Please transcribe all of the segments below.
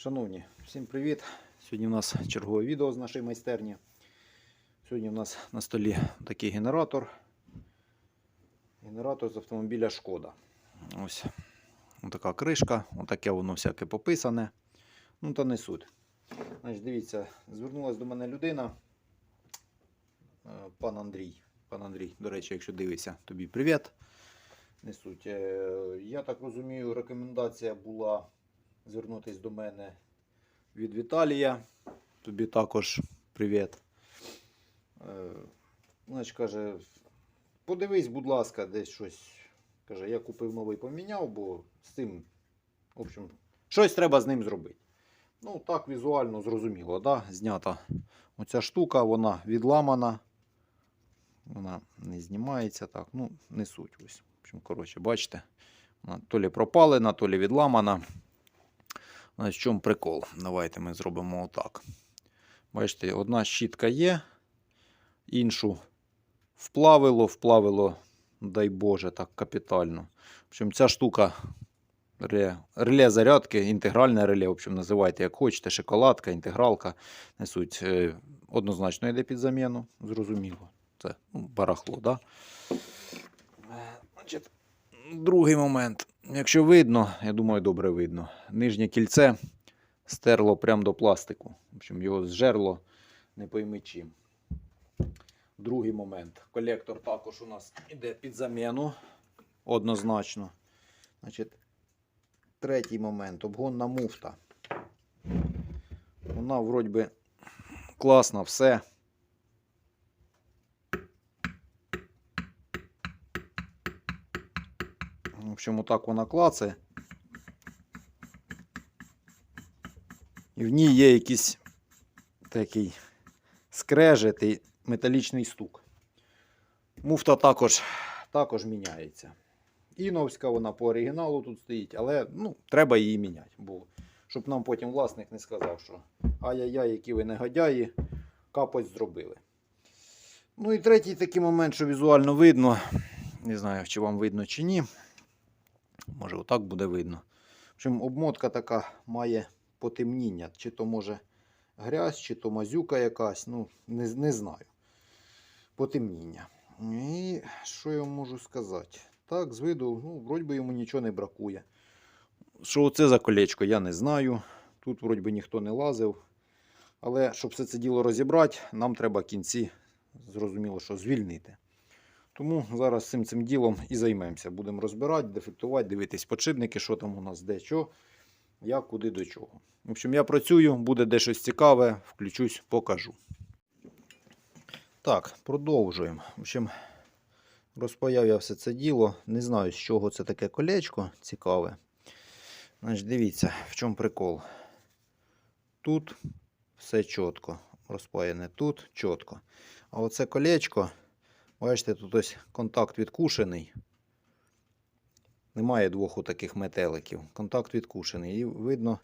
Шановні, всім привіт! Сьогодні у нас чергове відео з нашої майстерні. Сьогодні у нас на столі такий генератор. Генератор з автомобіля Шкода. Ось така кришка, отаке воно всяке пописане. Ну та не суть. Значить, дивіться, звернулася до мене людина. е, Пан Андрій. Пан Андрій, до речі, якщо дивишся, тобі привіт. Не суть. Е, Я так розумію, рекомендація була звернутися до мене від Віталія. Тобі також привіт. Е, Значить, каже, подивись, будь ласка, десь щось. Каже, я купив новий поміняв, бо з цим, в общем, щось треба з ним зробити. Ну, так візуально зрозуміло, да? знята оця штука, вона відламана. Вона не знімається так, ну, не суть. Ось. В общем, коротше, бачите, вона то лі пропалена, то лі відламана. Значить, в чому прикол? Давайте ми зробимо отак. Бачите, одна щітка є, іншу вплавило, вплавило, дай Боже, так капітально. В общем, ця штука реле, реле зарядки, інтегральне реле, в общем, називайте як хочете, шоколадка, інтегралка. Несуть е, однозначно йде під заміну, зрозуміло. Це ну, барахло, да? Е, Значить, другий момент. Якщо видно, я думаю, добре видно. Нижнє кільце стерло прямо до пластику. В общем, його зжерло, не пойми чим. Другий момент. Колектор також у нас іде під заміну. Однозначно. Значить, третій момент. Обгонна муфта. Вона вроді би класна, все. Общем, отак вона клацає. І в ній є якийсь такий скрежет і металічний стук. Муфта також, також міняється. Іновська вона по оригіналу тут стоїть, але ну, треба її міняти. Бо, щоб нам потім власник не сказав, що ай-яй-яй, які ви негодяї, капось зробили. Ну і третій такий момент, що візуально видно. Не знаю, чи вам видно чи ні. Може, отак буде видно. В обмотка така має потемніння. Чи то може грязь, чи то мазюка якась. Ну, не, не знаю. Потемніння. І що я можу сказати? Так, з виду, ну, вроді би йому нічого не бракує. Що це за колечко, я не знаю. Тут вроді би ніхто не лазив. Але щоб все це діло розібрати, нам треба кінці, зрозуміло, що звільнити. Тому зараз цим цим ділом і займемося. Будемо розбирати, дефектувати, дивитись подшипники, що там у нас де що, як, куди до чого. В общем, я працюю, буде де щось цікаве, включусь, покажу. Так, продовжуємо. В общем, розпаяв я все це діло. Не знаю, з чого це таке колечко цікаве. Значить, дивіться, в чому прикол. Тут все чітко. Розпаяне тут чітко. А оце колечко. Бачите, тут ось контакт відкушений. Немає двох таких метеликів. Контакт відкушений. І видно,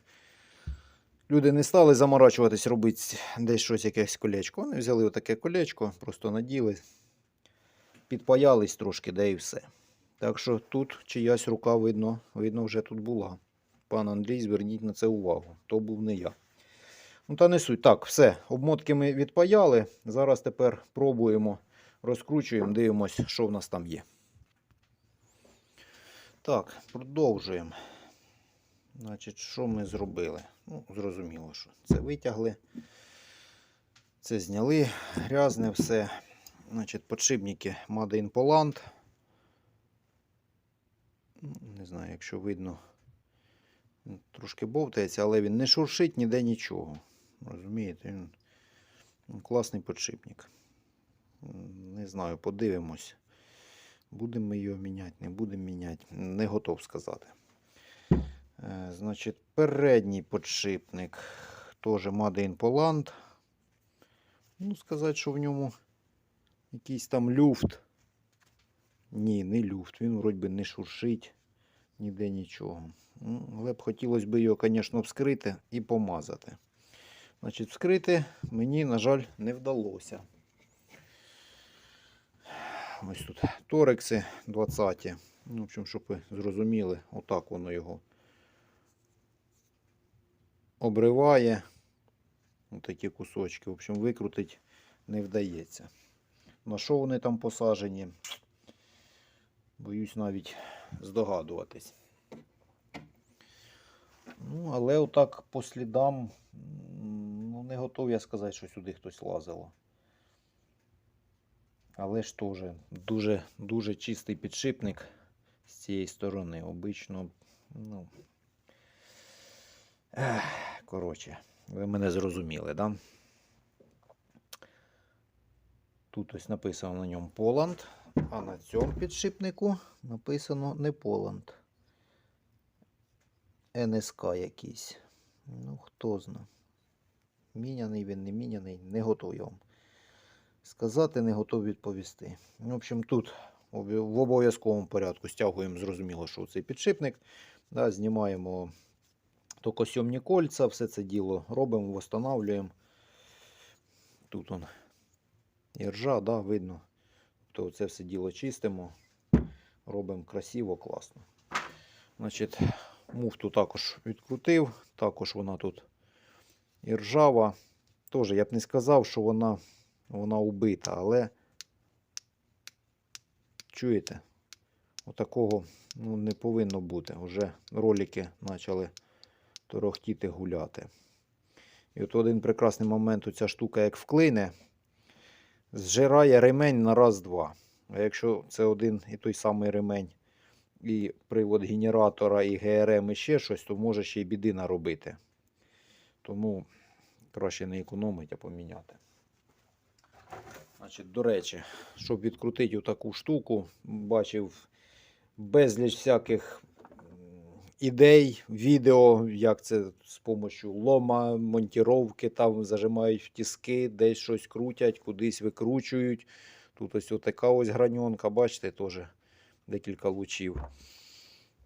люди не стали заморачуватись, робити десь щось якесь колечко. Вони взяли отаке колечко, просто наділи, підпаялись трошки, де і все. Так що тут чиясь рука видно, видно вже тут була. Пан Андрій, зверніть на це увагу. То був не я. Ну та не суть. Так, все. Обмотки ми відпаяли. Зараз тепер пробуємо розкручуємо, дивимося, що в нас там є. Так, продовжуємо. Значить, що ми зробили? Ну, зрозуміло, що це витягли. Це зняли, грязне все. Значить, подшипники Made in Poland. Ну, Не знаю, якщо видно, трошки бовтається, але він не шуршить ніде нічого. Розумієте, він класний подшипник. Не знаю, подивимось. Будемо його міняти, не будемо міняти. Не готов сказати. Е, Значить, передній подшипник теж Made in Poland. Ну, сказати, що в ньому якийсь там люфт. Ні, не люфт. Він вроді би не шуршить ніде нічого. Ну, Але б хотілося б його, звісно, вскрити і помазати. Значить, вскрити мені, на жаль, не вдалося. Ось тут торекси 20. Ну, в общем, щоб ви зрозуміли, отак воно його обриває такі кусочки. В общем, викрутить не вдається. На що вони там посажені? Боюсь навіть здогадуватись. Ну, але отак по слідам, ну, не готов я сказати, що сюди хтось лазило. Але ж теж дуже, дуже чистий підшипник з цієї сторони. Обично, ну. Коротше, ви мене зрозуміли, да? Тут ось написано на ньому Поланд, а на цьому підшипнику написано не Поланд. НСК якийсь. Ну, хто зна. Міняний він, не міняний, не готовий вам сказати, не готовий відповісти. В общем, тут в обов'язковому порядку стягуємо, зрозуміло, що цей підшипник. Да, знімаємо токосйомні кольця, все це діло робимо, встановлюємо. Тут он і ржа, да, видно. То це все діло чистимо, робимо красиво, класно. Значить, муфту також відкрутив, також вона тут і ржава. Теж я б не сказав, що вона, вона убита, але чуєте, отакого ну, не повинно бути. Вже ролики почали торохтіти гуляти. І от один прекрасний момент ця штука як вклине, зжирає ремень на раз-два. А якщо це один і той самий ремень, і привод генератора, і ГРМ, і ще щось, то може ще й біди наробити. Тому краще не економити, а поміняти. Значить, до речі, щоб відкрутити таку штуку, бачив безліч всяких ідей, відео, як це з допомогою лома, монтіровки, там зажимають в десь щось крутять, кудись викручують. Тут ось така ось граньонка, бачите, теж декілька лучів.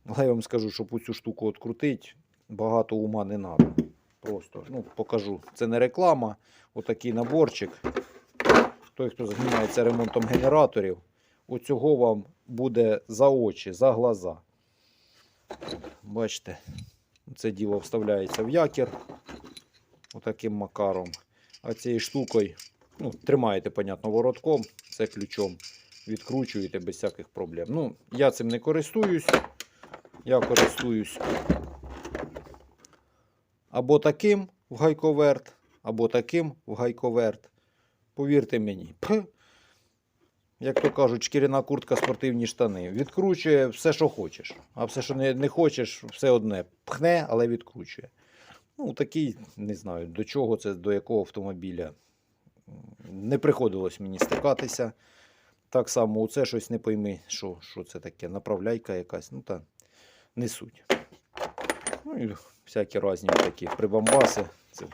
Але я вам скажу, щоб цю штуку відкрутити, багато ума не треба. Просто ну, покажу. Це не реклама, отакий наборчик. Той, хто займається ремонтом генераторів, оцього вам буде за очі, за глаза. Бачите, це діло вставляється в якір отаким макаром. А цією штукою ну, тримаєте, понятно, воротком, це ключом. Відкручуєте без всяких проблем. Ну, я цим не користуюсь. Я користуюсь або таким в гайковерт, або таким в гайковерт. Повірте мені, як то кажуть, шкіряна куртка, спортивні штани. Відкручує все, що хочеш. А все, що не, не хочеш, все одне пхне, але відкручує. Ну, такий, не знаю, до чого це, до якого автомобіля. Не приходилось мені стикатися. Так само оце щось не пойми, що, що це таке. Направляйка якась. Ну та не суть. Ну і всякі різні такі прибамбаси. Це,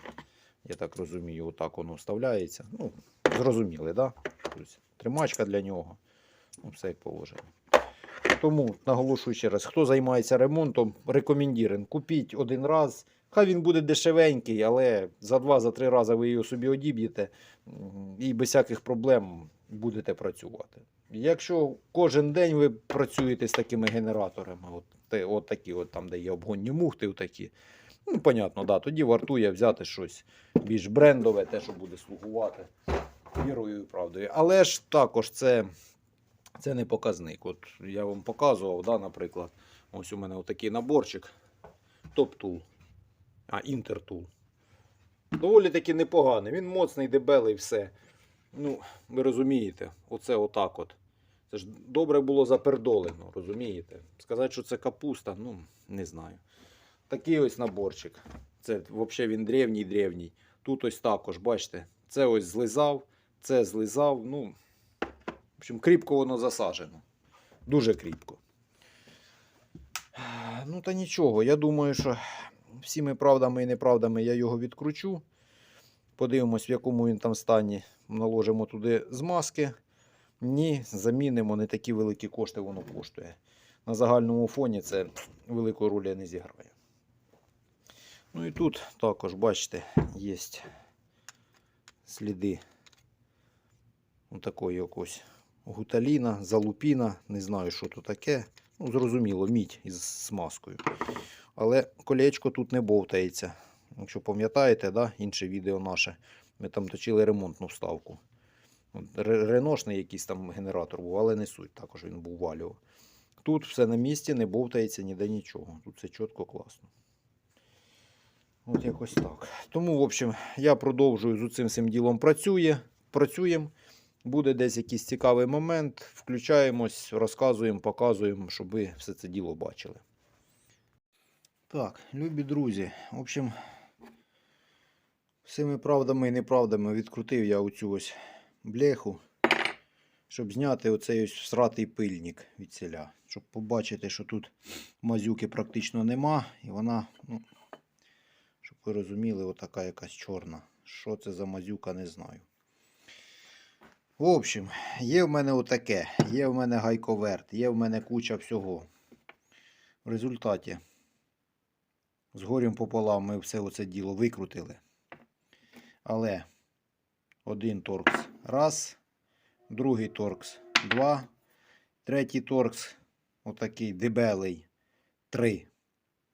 я так розумію, отак воно вставляється. Ну, зрозуміли, да? Тримачка для нього. Ну, все як положено. Тому наголошую ще раз, хто займається ремонтом, рекомендірен. Купіть один раз. Хай він буде дешевенький, але за два-за три рази ви його собі одіб'єте і без всяких проблем будете працювати. Якщо кожен день ви працюєте з такими генераторами, от, от такі, от там, де є обгонні мухти, такі, ну, понятно, да, тоді вартує взяти щось більш брендове, те, що буде слугувати вірою і правдою. Але ж також це, це не показник. От я вам показував, да, наприклад, ось у мене отакий наборчик. Топ-тул. А, інтертул. Доволі таки непоганий. Він моцний, дебелий, все. Ну, ви розумієте, оце отак от. Це ж добре було запердолено, розумієте? Сказати, що це капуста, ну, не знаю. Такий ось наборчик. Це взагалі він древній древній. Тут ось також, бачите, це ось злизав, це злизав. Ну, в общем, кріпко воно засаджено. Дуже кріпко. Ну, та нічого, я думаю, що всіми правдами і неправдами я його відкручу. Подивимось, в якому він там стані. Наложимо туди змазки. Ні, замінимо, не такі великі кошти воно коштує. На загальному фоні це великої ролі не зіграє. Ну і тут також, бачите, є сліди такої якось гуталіна, залупіна, не знаю, що тут таке. Ну, зрозуміло, мідь із смазкою. Але колечко тут не бовтається. Якщо пам'ятаєте, да, інше відео наше, ми там точили ремонтну вставку. Реношний якийсь там генератор був, але не суть. Також він був валіо. Тут все на місці, не бовтається ніде нічого. Тут все чітко, класно. От якось так. Тому, в общем, я продовжую з цим всім ділом працює, працюємо. Буде десь якийсь цікавий момент, включаємось, розказуємо, показуємо, щоб ви все це діло бачили. Так, любі друзі, в общем, всіми правдами і неправдами відкрутив я оцю ось блеху, щоб зняти оцей ось всратий пильник від селя. Щоб побачити, що тут мазюки практично нема, і вона, ну, ви розуміли, отака якась чорна. Що це за мазюка, не знаю. В общем, є в мене отаке, є в мене гайковерт, є в мене куча всього. В результаті з горем пополам ми все оце діло викрутили. Але один торкс раз, другий торкс два, третій торкс отакий дебелий три.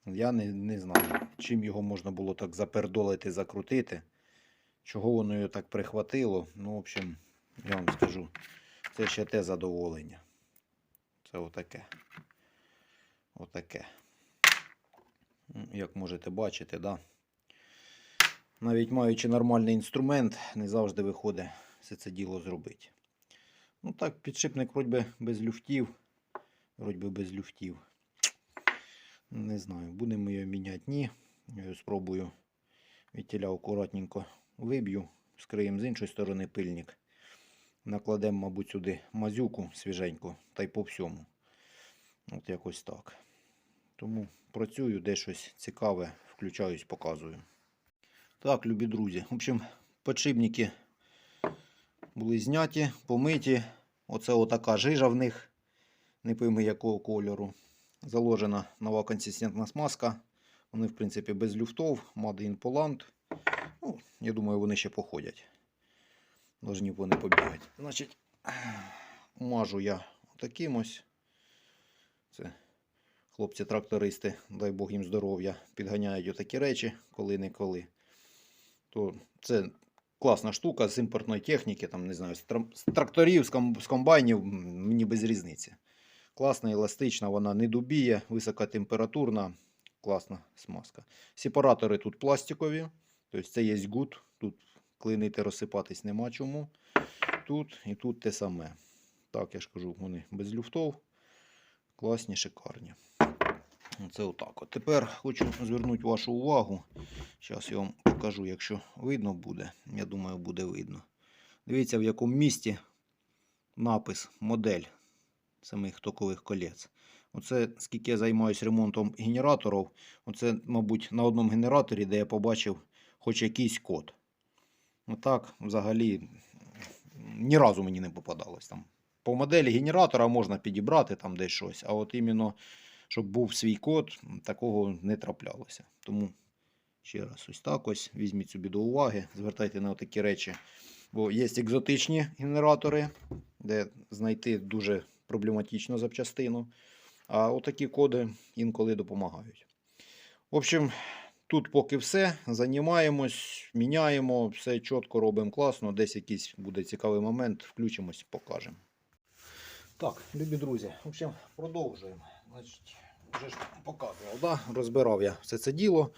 Я не, не знаю, чим його можна було так запердолити, закрутити. Чого воно його так прихватило. Ну, в общем, я вам скажу, це ще те задоволення. Це отаке. Отаке. Ну, Як можете бачити, да? навіть маючи нормальний інструмент, не завжди виходить все це діло зробити. Ну так, підшипник вроді без люфтів. Вроді без люфтів. Не знаю, будемо його міняти, ні. Спробую від тіля акуратненько виб'ю, скриємо з іншої сторони пильник. Накладемо, мабуть, сюди мазюку свіженьку та й по всьому. От якось так. Тому працюю, де щось цікаве, включаюсь, показую. Так, любі друзі. В общем, подшипники були зняті, помиті. Оце отака жижа в них. Не пойми якого кольору. Заложена нова консистентна смазка. Вони, в принципі, без люфтов, Made in Poland. Ну, я думаю, вони ще походять. Должні вони побігати. Значить, мажу я таким ось. Це хлопці-трактористи, дай Бог їм здоров'я, підганяють отакі речі, коли-неколи. То це класна штука з імпортної техніки, там, не знаю, з тракторів, з комбайнів, мені без різниці. Класна, еластична, вона не дубіє, високотемпературна, класна смазка. Сепаратори тут пластикові, тобто це є гуд, тут клинити, розсипатись нема чому. Тут і тут те саме. Так, я ж кажу, вони без люфтов. Класні, шикарні. Це отак. От. Тепер хочу звернути вашу увагу. Зараз я вам покажу, якщо видно буде. Я думаю, буде видно. Дивіться, в якому місці напис, модель самих токових колець. Оце скільки я займаюся ремонтом генераторів. Оце, мабуть, на одному генераторі, де я побачив хоч якийсь код. Отак, взагалі, ні разу мені не попадалось там. По моделі генератора можна підібрати там десь щось, а от іменно, щоб був свій код, такого не траплялося. Тому ще раз, ось так ось візьміть собі до уваги, звертайте на такі речі. Бо є екзотичні генератори, де знайти дуже проблематично запчастину. А отакі коди інколи допомагають. В общем, тут поки все. Займаємось, міняємо, все чітко робимо класно. Десь якийсь буде цікавий момент, включимось, покажемо. Так, любі друзі, в общем, продовжуємо. Значить, вже ж показував, да? розбирав я все це діло.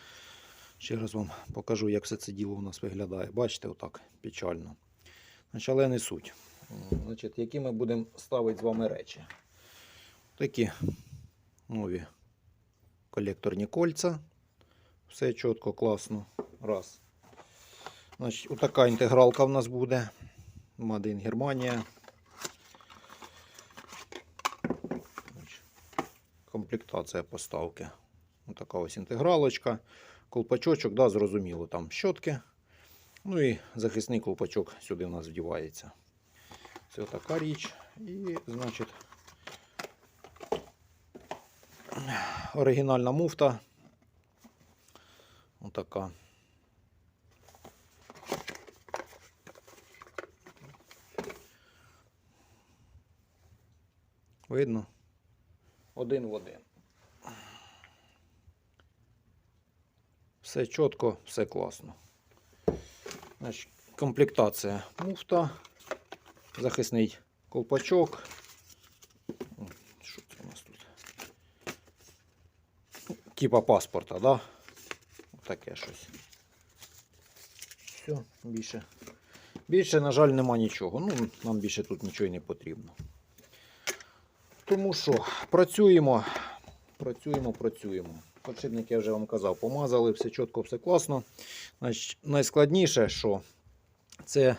Ще раз вам покажу, як все це діло у нас виглядає. Бачите, отак печально. Значить, але не суть. Значить, які ми будемо ставити з вами речі. Такі нові колекторні кольця. Все чітко, класно. Раз. Значить, отака інтегралка в нас буде. In Германія. Комплектація поставки. Отака ось інтегралочка. Колпачочок, да, зрозуміло, там щотки. Ну і захисний колпачок сюди в нас вдівається. Це така річ. І, значить, оригінальна муфта. Отака. Видно? Один в один. Все чітко, все класно. Значить, комплектація муфта, захисний колпачок. Що це у нас тут? Ну, Типа паспорта, да? Таке щось. Все, більше. Більше, на жаль, нема нічого. Ну, нам більше тут нічого й не потрібно. Тому що, працюємо, працюємо, працюємо. Подшипник я вже вам казав, помазали, все чітко, все класно. Значить, найскладніше, що це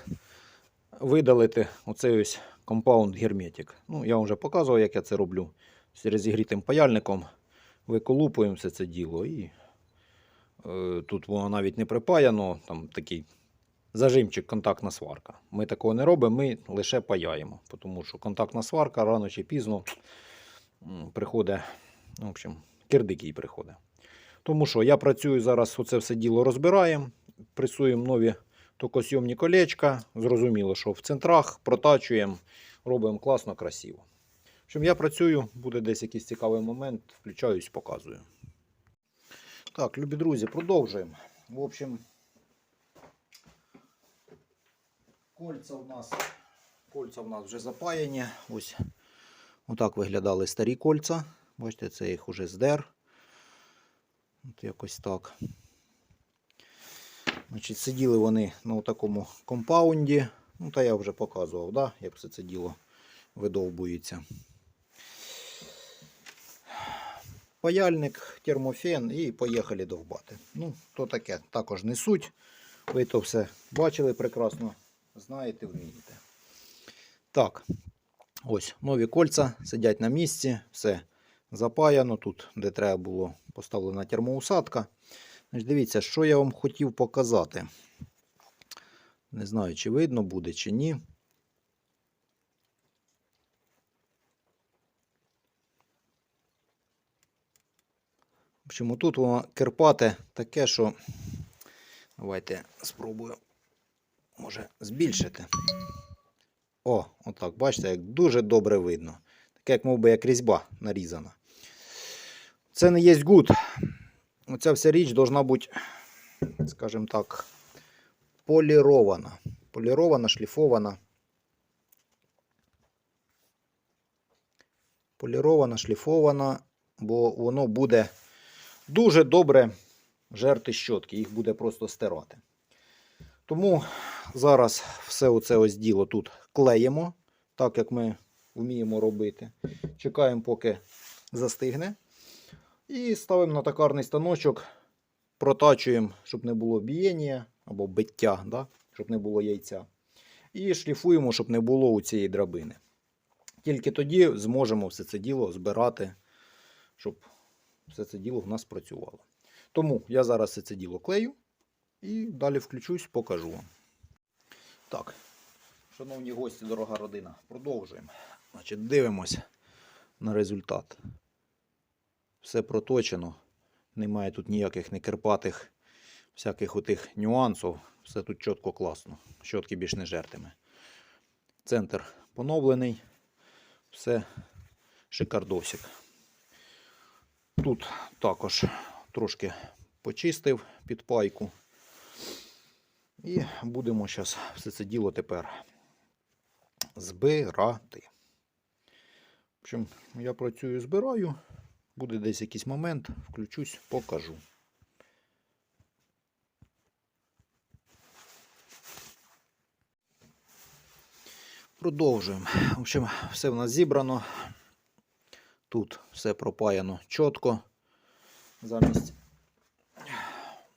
видалити оцей ось компаунд герметик. Ну, я вам вже показував, як я це роблю. З розігрітим паяльником виколупуємо все це діло. І е, тут воно навіть не припаяно, там такий зажимчик, контактна сварка. Ми такого не робимо, ми лише паяємо. Тому що контактна сварка рано чи пізно приходить, в общем, кирдик їй приходить. Тому що я працюю зараз, оце все діло розбираємо, пресуємо нові токосйомні колечка. Зрозуміло, що в центрах протачуємо, робимо класно, красиво. Общем, я працюю, буде десь якийсь цікавий момент, включаюсь, показую. Так, любі друзі, продовжуємо. В общем, кольця у нас, кольця у нас вже запаяні. Ось отак виглядали старі кольця. Бачите, це їх уже здер. От якось так. Значить, сиділи вони на такому компаунді. Ну, та я вже показував, да? як все це діло видовбується. Паяльник, термофен і поїхали довбати. Ну, то таке, також не суть. Ви то все бачили прекрасно, знаєте, вмієте. Так, ось нові кольця сидять на місці, все запаяно. Тут, де треба було поставлена термоусадка. Дивіться, що я вам хотів показати. Не знаю, чи видно буде, чи ні. В общем, тут воно кирпате таке, що. Давайте спробую, може, збільшити. О, отак, бачите, як дуже добре видно. Таке, як мов би, як різьба нарізана. Це не є гуд. Оця вся річ должна бути, скажімо так, полірована. Полірована, шліфована. Полірована, шліфована, бо воно буде дуже добре жерти щотки, їх буде просто стирати. Тому зараз все оце ось діло тут клеїмо, так як ми вміємо робити. Чекаємо, поки застигне. І ставимо на токарний станочок, протачуємо, щоб не було бієння або биття, да? щоб не було яйця. І шліфуємо, щоб не було у цієї драбини. Тільки тоді зможемо все це діло збирати, щоб все це діло в нас працювало. Тому я зараз все це діло клею і далі включусь, покажу вам. Так, шановні гості, дорога родина, продовжуємо. Значить, дивимося на результат. Все проточено. Немає тут ніяких не кирпатих, всяких отих нюансів. Все тут чітко класно. Щотки більш не жертиме. Центр поновлений. Все шикардосик. Тут також трошки почистив під пайку. І будемо зараз все це діло тепер збирати. В общем, я працюю, збираю. Буде десь якийсь момент, включусь, покажу. Продовжуємо. В общем, все в нас зібрано. Тут все пропаяно чітко. Замість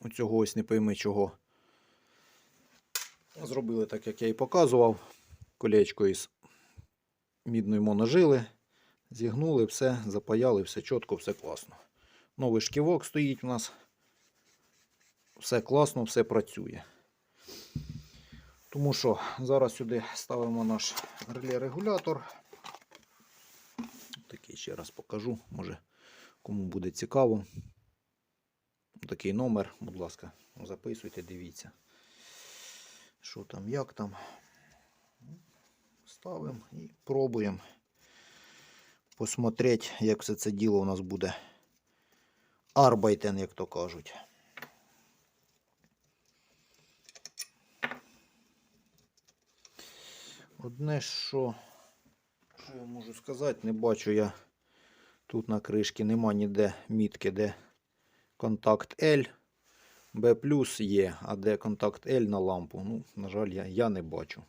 оцього ось не пойми чого. Зробили так, як я і показував. Колечко із мідної моножили. Зігнули, все, запаяли, все чітко, все класно. Новий шківок стоїть у нас. Все класно, все працює. Тому що зараз сюди ставимо наш реле-регулятор. Такий ще раз покажу, може кому буде цікаво. Такий номер, будь ласка, записуйте, дивіться. Що там, як там. Ставимо і пробуємо посмотреть, як все це діло у нас буде арбайтен, як то кажуть. Одне, що, що я можу сказати, не бачу я тут на кришці, нема ніде мітки, де контакт L, B є, а де контакт L на лампу. Ну, на жаль, я, я не бачу.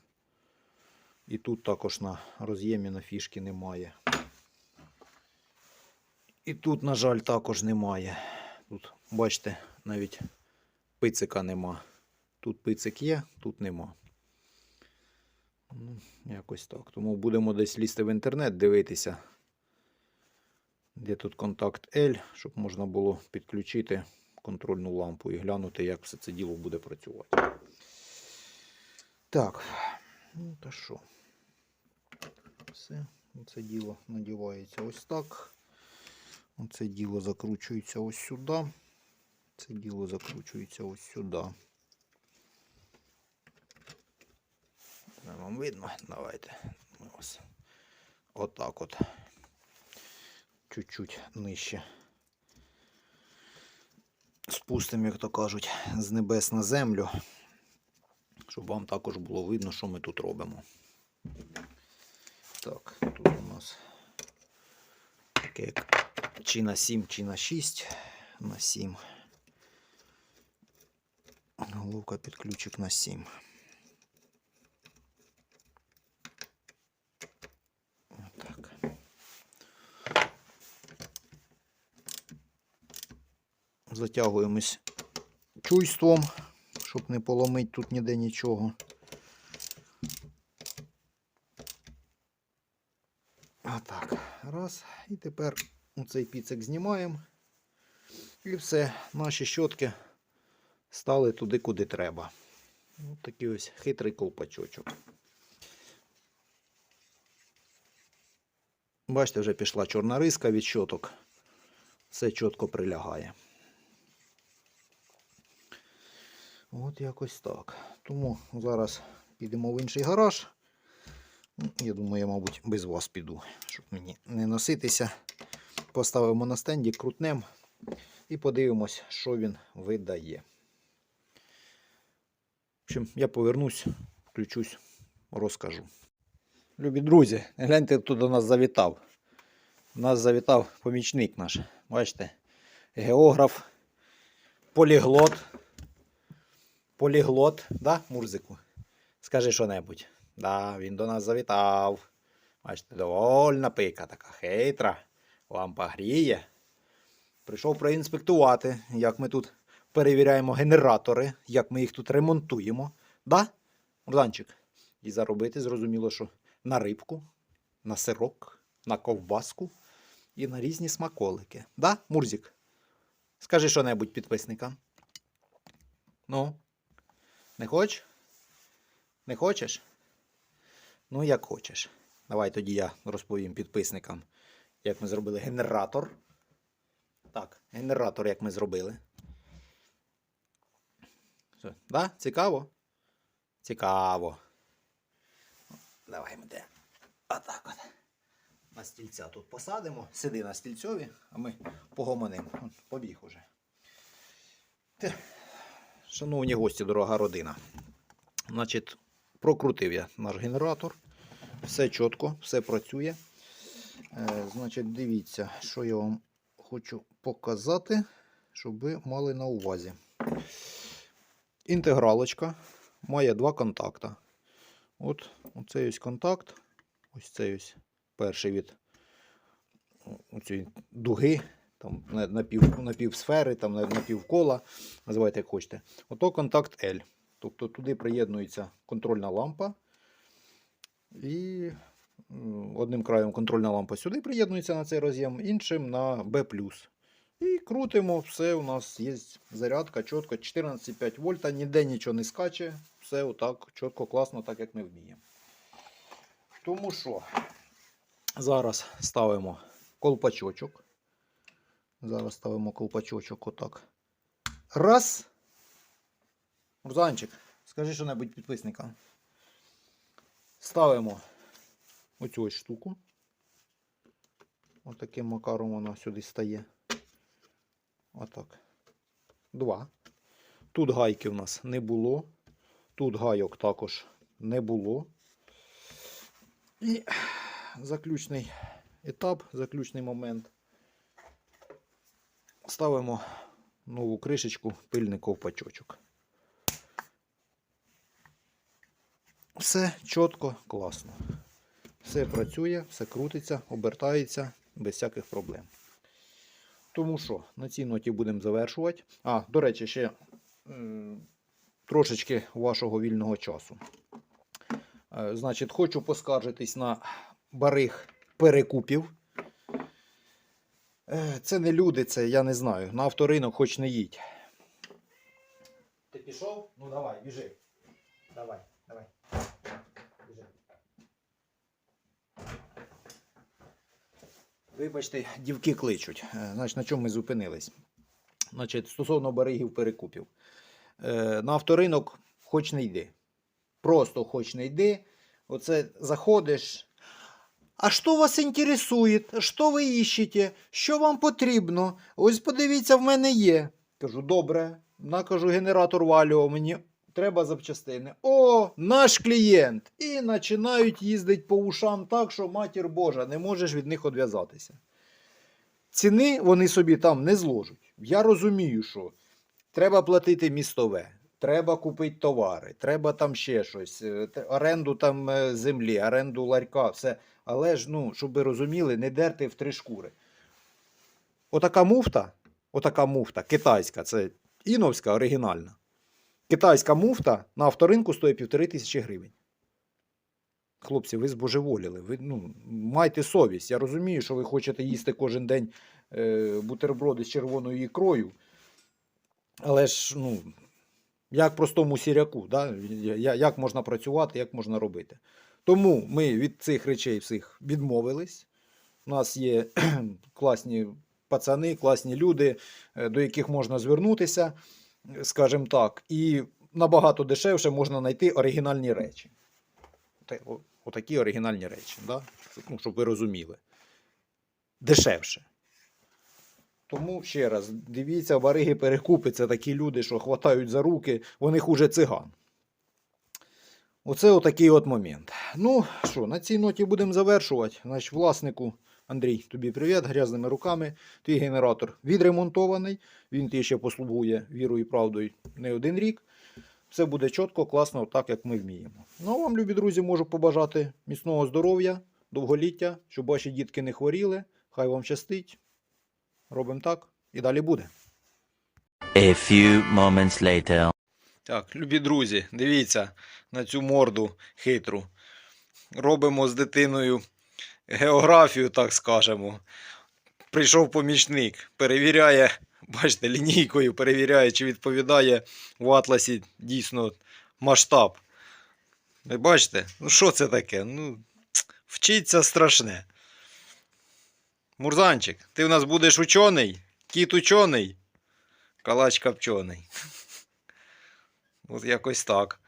І тут також на роз'ємі на фішки немає. І тут, на жаль, також немає. Тут, бачите, навіть пицика нема. Тут пицик є, тут нема. Ну, якось так. Тому будемо десь лізти в інтернет, дивитися, де тут контакт L, щоб можна було підключити контрольну лампу і глянути, як все це діло буде працювати. Так, ну та що? Все, це діло надівається ось так. Оце діло закручується ось сюди. Це діло закручується ось сюди. Це Вам видно? Давайте. Ось отак от. Чуть-чуть нижче. Спустимо, як то кажуть, з небес на землю, щоб вам також було видно, що ми тут робимо. Так, тут у нас таке чи на 7, чи на 6. На 7. Головка під ключик на 7. Отак. Затягуємось чуйством, щоб не поломить тут ніде нічого. Отак. Раз. І тепер цей піцик знімаємо. І все, наші щотки стали туди, куди треба. Ось такий ось хитрий колпачочок. Бачите, вже пішла чорна риска від щоток. Все чітко прилягає. От якось так. Тому зараз підемо в інший гараж. Ну, Я думаю, я, мабуть, без вас піду, щоб мені не носитися. Поставимо на стенді, крутнем і подивимось, що він видає. В общем, я повернусь, включусь, розкажу. Любі друзі, гляньте, хто до нас завітав. Нас завітав помічник наш. Бачите, географ, поліглот. Поліглот, да, Мурзику? Скажи що-небудь. Да, він до нас завітав. Бачите, довольна пика така хитра. Лампа гріє. Прийшов проінспектувати, як ми тут перевіряємо генератори, як ми їх тут ремонтуємо. Да, Мурзанчик? І заробити, зрозуміло, що на рибку, на сирок, на ковбаску і на різні смаколики. Да, Мурзик? Скажи що-небудь підписникам. Ну, не хочеш? Не хочеш? Ну, як хочеш. Давай тоді я розповім підписникам, як ми зробили генератор. Так, генератор, як ми зробили. Що, да? Цікаво? Цікаво. Давай ми де. Отак от. На стільця тут посадимо. Сиди на стільцьові, а ми погомонимо. Побіг уже. Те. Шановні гості, дорога родина. Значить, прокрутив я наш генератор. Все чітко, все працює. Е, значить, дивіться, що я вам хочу показати, щоб ви мали на увазі. Інтегралочка має два контакта. От оцей ось контакт. Ось цей ось перший від цієї дуги, там на, на, пів, на півсфери, там на, на називайте як хочете. Ото контакт L. Тобто туди приєднується контрольна лампа. І одним краєм контрольна лампа сюди приєднується на цей роз'єм, іншим на B. І крутимо, все, у нас є зарядка чітко, 14,5 вольта, ніде нічого не скаче. Все отак, чітко, класно, так як ми вміємо. Тому що зараз ставимо колпачочок. Зараз ставимо колпачочок отак. Раз. Мурзанчик, скажи що-небудь підписникам. Ставимо оцю ось штуку. Отаким макаром вона сюди стає. Отак. Два. Тут гайки в нас не було. Тут гайок також не було. І заключний етап, заключний момент. Ставимо нову кришечку, пильний ковпачочок. Все чітко, класно. Все працює, все крутиться, обертається без всяких проблем. Тому що на цій ноті будемо завершувати. А, до речі, ще трошечки вашого вільного часу. Е, Значить, хочу поскаржитись на барих перекупів. Е, Це не люди, це я не знаю. На авторинок хоч не їдь. Ти пішов? Ну давай, біжи. Давай, давай. Біжи. Вибачте, дівки кличуть. Е, Значить, на чому ми зупинились? Значить, стосовно баригів перекупів. Е, На авторинок хоч не йди. Просто хоч не йди. Оце заходиш. А що вас інтересує? Що ви іщете? Що вам потрібно? Ось подивіться, в мене є. Кажу, добре. На кажу, генератор валював, мені треба запчастини. О, наш клієнт! І починають їздити по ушам так, що матір Божа, не можеш від них одв'язатися. Ціни вони собі там не зложуть. Я розумію, що треба платити містове, треба купити товари, треба там ще щось, е, оренду там е, землі, оренду ларька, все. Але ж, ну, щоб ви розуміли, не дерти в три шкури. Отака муфта, отака муфта, китайська, це іновська оригінальна. Китайська муфта на авторинку стоїть півтори тисячі гривень. Хлопці, ви збожеволіли. Ви ну, майте совість. Я розумію, що ви хочете їсти кожен день е, бутерброди з червоною ікрою. Але ж, ну, як простому сіряку, да? як можна працювати, як можна робити. Тому ми від цих речей всіх відмовились. У нас є класні пацани, класні люди, е, до яких можна звернутися, скажімо так, і набагато дешевше можна знайти оригінальні речі. Отакі оригінальні речі, да? Ну, щоб ви розуміли. Дешевше. Тому ще раз, дивіться, бариги перекупи це такі люди, що хватають за руки, вони хуже циган. Оце отакий от момент. Ну що, на цій ноті будемо завершувати. Значить, власнику Андрій, тобі привіт, грязними руками. Твій генератор відремонтований. Він ті ще послугує вірою і правдою не один рік. Все буде чітко, класно, так як ми вміємо. Ну, а вам, любі друзі, можу побажати міцного здоров'я, довголіття, щоб ваші дітки не хворіли. Хай вам щастить. Робимо так і далі буде. A few moments later. Так, любі друзі, дивіться на цю морду хитру. Робимо з дитиною географію, так скажемо. Прийшов помічник, перевіряє, бачите, лінійкою перевіряє, чи відповідає в атласі дійсно масштаб. Ви бачите? Ну що це таке? Ну, вчиться страшне. Мурзанчик, ти в нас будеш учений, кіт учений, калач копчений. От якось так.